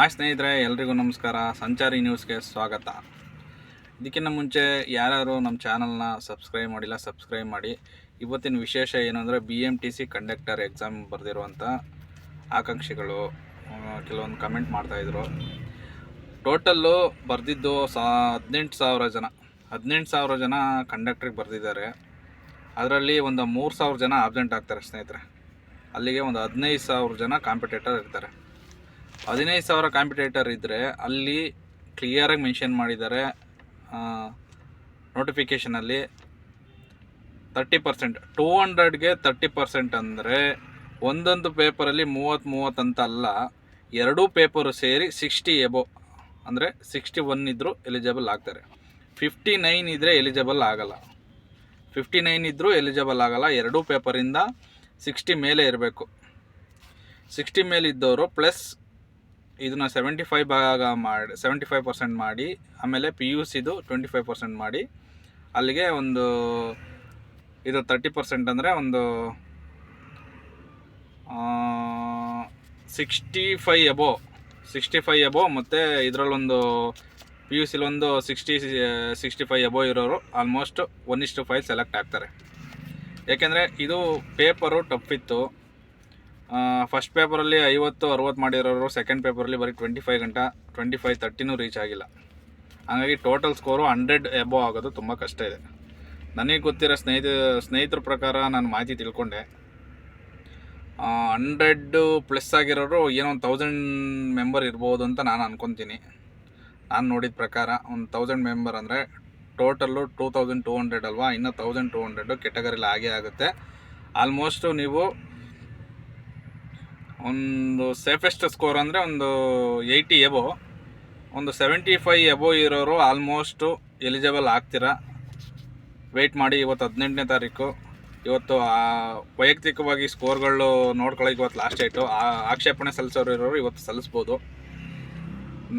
ಆ ಸ್ನೇಹಿತರೆ, ಎಲ್ರಿಗೂ ನಮಸ್ಕಾರ. ಸಂಚಾರಿ ನ್ಯೂಸ್ಗೆ ಸ್ವಾಗತ. ಇದಕ್ಕಿಂತ ಮುಂಚೆ ಯಾರ್ಯಾರು ನಮ್ಮ ಚಾನಲ್ನ ಸಬ್ಸ್ಕ್ರೈಬ್ ಮಾಡಿಲ್ಲ, ಸಬ್ಸ್ಕ್ರೈಬ್ ಮಾಡಿ. ಇವತ್ತಿನ ವಿಶೇಷ ಏನಂದರೆ B M T C conductor exam ಬರೆದಿರುವಂಥ ಆಕಾಂಕ್ಷಿಗಳು ಕೆಲವೊಂದು ಕಮೆಂಟ್ ಮಾಡ್ತಾಯಿದ್ರು ಟೋಟಲ್ಲು ಬರೆದಿದ್ದು ಸಾ, ಹದಿನೆಂಟು ಸಾವಿರ ಜನ. ಹದಿನೆಂಟು ಸಾವಿರ ಜನ ಕಂಡಕ್ಟ್ರಿಗೆ ಬರೆದಿದ್ದಾರೆ. ಅದರಲ್ಲಿ ಒಂದು ಮೂರು ಸಾವಿರ ಜನ ಆಬ್ಸೆಂಟ್ ಆಗ್ತಾರೆ ಸ್ನೇಹಿತರೆ. ಅಲ್ಲಿಗೆ ಒಂದು ಹದಿನೈದು ಸಾವಿರ ಜನ ಕಾಂಪಿಟೇಟರ್ ಇರ್ತಾರೆ. ಹದಿನೈದು ಸಾವಿರ ಕಾಂಪಿಟೇಟರ್ ಇದ್ದರೆ ಅಲ್ಲಿ ಕ್ಲಿಯರಾಗಿ ಮೆನ್ಷನ್ ಮಾಡಿದ್ದಾರೆ ನೋಟಿಫಿಕೇಷನಲ್ಲಿ ತರ್ಟಿ ಪರ್ಸೆಂಟ್ ಟೂ ಹಂಡ್ರೆಡ್ಗೆ ತರ್ಟಿ ಪರ್ಸೆಂಟ್ ಅಂದರೆ ಒಂದೊಂದು ಪೇಪರಲ್ಲಿ ಮೂವತ್ತು ಮೂವತ್ತು ಅಂತ ಅಲ್ಲ, ಎರಡೂ ಪೇಪರು ಸೇರಿ ಸಿಕ್ಸ್ಟಿ ಎಬೋ ಅಂದರೆ ಸಿಕ್ಸ್ಟಿ ಒನ್ ಇದ್ದರೂ ಎಲಿಜಿಬಲ್ ಆಗ್ತಾರೆ. ಫಿಫ್ಟಿ ನೈನ್ ಇದ್ದರೆ ಎಲಿಜಿಬಲ್ ಆಗಲ್ಲ. ಫಿಫ್ಟಿ ನೈನ್ ಇದ್ದರೂ ಎಲಿಜಿಬಲ್ ಆಗಲ್ಲ, ಎರಡೂ ಪೇಪರಿಂದ ಸಿಕ್ಸ್ಟಿ ಮೇಲೆ ಇರಬೇಕು. ಸಿಕ್ಸ್ಟಿ ಮೇಲೆ ಇದ್ದವರು ಪ್ಲಸ್ ಇದನ್ನ ಸೆವೆಂಟಿ ಫೈವ್ ಭಾಗ ಮಾಡಿ ಸೆವೆಂಟಿ ಫೈವ್ ಪರ್ಸೆಂಟ್ ಮಾಡಿ, ಆಮೇಲೆ ಪಿ ಯು ಸಿದು ಟ್ವೆಂಟಿ ಫೈವ್ ಪರ್ಸೆಂಟ್ ಮಾಡಿ. ಅಲ್ಲಿಗೆ ಒಂದು, ಇದು ತರ್ಟಿ ಪರ್ಸೆಂಟ್ ಅಂದರೆ ಒಂದು sixty five above sixty five above ಮತ್ತು ಇದರಲ್ಲೊಂದು ಪಿ ಯು ಸಿಲೊಂದು ಸಿಕ್ಸ್ಟಿ ಸಿಕ್ಸ್ಟಿ ಫೈವ್ ಎಬೋ ಇರೋರು ಆಲ್ಮೋಸ್ಟ್ ಒನ್ ಇಷ್ಟು ಫೈವ್ ಸೆಲೆಕ್ಟ್ ಆಗ್ತಾರೆ. ಏಕೆಂದರೆ ಇದು ಪೇಪರು ಟಫ್ ಇತ್ತು ಫಸ್ಟ್ ಪೇಪರಲ್ಲಿ ಐವತ್ತು, ಅರುವತ್ತು ಮಾಡಿರೋರು ಸೆಕೆಂಡ್ ಪೇಪರಲ್ಲಿ ಬರೀ ಟ್ವೆಂಟಿ ಫೈವ್ ಗಂಟ ಟ್ವೆಂಟಿ ಫೈವ್ ತರ್ಟಿನೂ ರೀಚ್ ಆಗಿಲ್ಲ. ಹಾಗಾಗಿ ಟೋಟಲ್ ಸ್ಕೋರು ಹಂಡ್ರೆಡ್ ಎಬೋ ಆಗೋದು ತುಂಬ ಕಷ್ಟ ಇದೆ. ನನಗೆ ಗೊತ್ತಿರೋ ಸ್ನೇಹಿತ, ಸ್ನೇಹಿತರ ಪ್ರಕಾರ ನಾನು ಮಾಹಿತಿ ತಿಳ್ಕೊಂಡೆ. ಹಂಡ್ರೆಡ್ ಪ್ಲಸ್ ಆಗಿರೋರು ಏನೋ ಒಂದು ತೌಸಂಡ್ ಮೆಂಬರ್ ಇರ್ಬೋದು ಅಂತ ನಾನು ಅಂದ್ಕೊತೀನಿ ನಾನು ನೋಡಿದ ಪ್ರಕಾರ ಒಂದು ತೌಸಂಡ್ ಮೆಂಬರ್ ಅಂದರೆ total two thousand two hundred ಅಲ್ವಾ? ಇನ್ನೂ ತೌಸಂಡ್ ಟೂ ಹಂಡ್ರೆಡು ಕೆಟಗರಿಲಿ ಆಗೇ ಆಗುತ್ತೆ. ಆಲ್ಮೋಸ್ಟು ನೀವು ಒಂದು ಸೇಫೆಸ್ಟ್ ಸ್ಕೋರ್ ಅಂದರೆ ಒಂದು ಏಯ್ಟಿ ಎಬೋ ಒಂದು ಸೆವೆಂಟಿ ಫೈವ್ ಎಬೋ ಇರೋರು ಆಲ್ಮೋಸ್ಟು ಎಲಿಜಿಬಲ್ ಆಗ್ತೀರಾ? ವೆಯ್ಟ್ ಮಾಡಿ ಇವತ್ತು ಹದಿನೆಂಟನೇ ತಾರೀಕು. ಇವತ್ತು ವೈಯಕ್ತಿಕವಾಗಿ ಸ್ಕೋರ್ಗಳು ನೋಡ್ಕೊಳ್ಳೋಕೆ ಇವತ್ತು ಲಾಸ್ಟ್ ಡೇಟು ಆ, ಆಕ್ಷೇಪಣೆ ಸಲ್ಲಿಸೋರು ಇರೋರು ಇವತ್ತು ಸಲ್ಲಿಸ್ಬೋದು.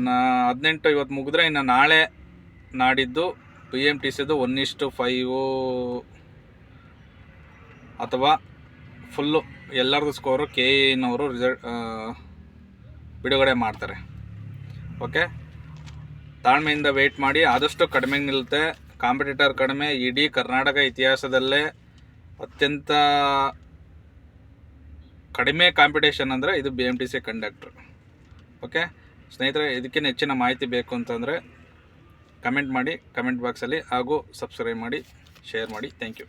ನಾ ಹದಿನೆಂಟು ಇವತ್ತು ಮುಗಿದ್ರೆ ಇನ್ನು ನಾಳೆ ನಾಡಿದ್ದು ಪಿ ಎಂ ಟಿ ಸಿದು ಒನ್ ಇಷ್ಟು ಫೈವು ಅಥವಾ ಫುಲ್ಲು ಎಲ್ಲರದು ಸ್ಕೋರು ಕೆ ಎನವರು ರಿಸಲ್ಟ್ ಬಿಡುಗಡೆ ಮಾಡ್ತಾರೆ. ಓಕೆ ತಾಳ್ಮೆಯಿಂದ ವೆಯ್ಟ್ ಮಾಡಿ, ಆದಷ್ಟು ಕಡಿಮೆ ನಿಲ್ಲುತ್ತೆ ಕಾಂಪಿಟೇಟರ್ ಕಡಿಮೆ, ಇಡೀ ಕರ್ನಾಟಕ ಇತಿಹಾಸದಲ್ಲೇ ಅತ್ಯಂತ ಕಡಿಮೆ ಕಾಂಪಿಟೇಷನ್ ಅಂದರೆ ಇದು B M T C conductor okay ಸ್ನೇಹಿತರೆ ಇದಕ್ಕೆ ಹೆಚ್ಚಿನ ಮಾಹಿತಿ ಬೇಕು ಅಂತಂದರೆ ಕಮೆಂಟ್ ಮಾಡಿ ಕಮೆಂಟ್ ಬಾಕ್ಸಲ್ಲಿ ಹಾಗೂ ಸಬ್ಸ್ಕ್ರೈಬ್ ಮಾಡಿ ಶೇರ್ ಮಾಡಿ. Thank you